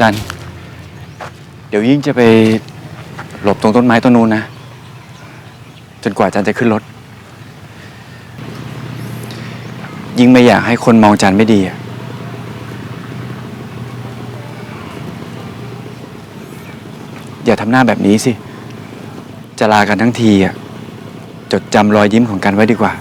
จัน เดี๋ยวยิ่งจะไปหลบตรงต้นไม้ต้นนู้นนะ จนกว่าจันจะขึ้นรถ ยิ่งไม่อยากให้คนมองจันไม่ดีอะอย่าทำหน้าแบบนี้สิ จะลากันทั้งทีอะจดจำรอยยิ้มของกันไว้ดีกว่า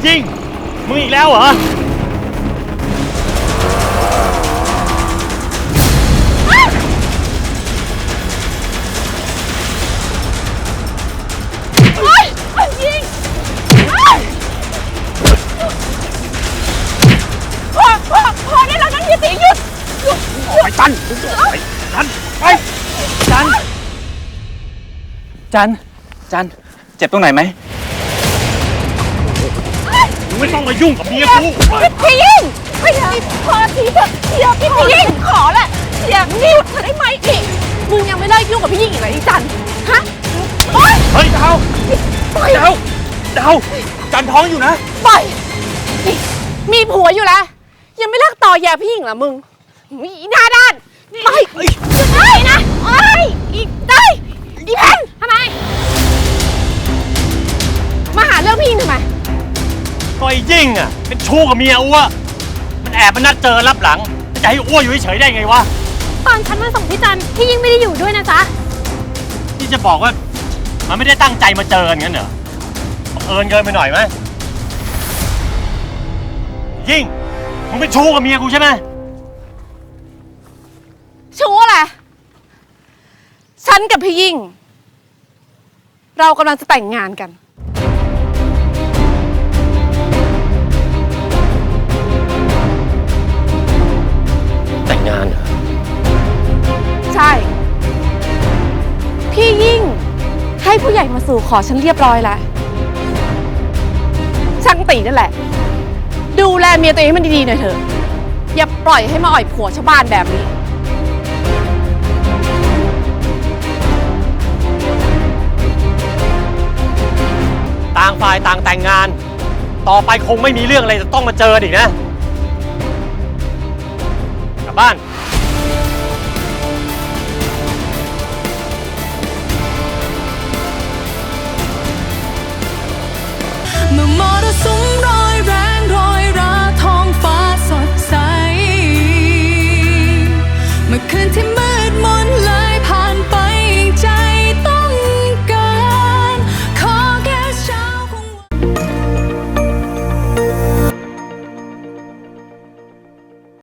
ไอ้ยิ่งมึงอีกแล้วเหรอโอ๊ยยิงโอ๊ยพอพอพอได้แล้วนะเฮียตีหยุดหยุดหยุดไปจันไปจันไปจันจันจันเจ็บตรงไหนไหม ไม่ต้องมายุ่งกับเมียกูพี่ยิงไม่ใช่พอทีเถอะเฮียพี่ยิงขอแหละเฮียนี่เธอได้ไหมนี่มึงยังไม่เลิกยุ่งกับพี่ยิงอีกเหรอไอ้จันฮะโอ๊ยเฮ้ยดาวปล่อยดาวดาวจันท้องอยู่นะปล่อยนี่มีผัวอยู่แล้ว ยังไม่เลิกต่อแย่พี่ยิงเหรอมึงมีหน้าด้านไปไปนะโอ้ยอีกได้อีแพนทำไม มาหาเรื่องพี่ยิงทำไม ก็ไอ้ยิ่งอะเป็นชู้กับเมียอ้วมันแอบมานัดเจอรับหลังจะให้อ้วอยู่เฉยๆได้ไงวะตอนฉันมาส่งพี่จันพี่ยิ่งไม่ได้อยู่ด้วยนะจ๊ะที่จะบอกว่า มันไม่ได้ตั้งใจมาเจอกันงั้นเหรอบังเอิญเกินไปหน่อยไหมยิ่งมึงเป็นชู้กับเมียกูใช่ไหมชูอะไรฉันกับพี่ยิ่ง เรากำลังจะแต่งงานกัน งงานเหรอใช่ พี่ยิ่ง ให้ผู้ใหญ่มาสู่ขอฉันเรียบร้อยแล้วช่างตีนั่นแหละ ดูแลเมียตัวเองให้มันดีๆหน่อยเถอะ อย่าปล่อยให้มาอ่อยผัวชาวบ้านแบบนี้ ต่างฝ่ายต่างแต่งงาน ต่อไปคงไม่มีเรื่องอะไรจะต้องมาเจออีกนะกลับ บ้าน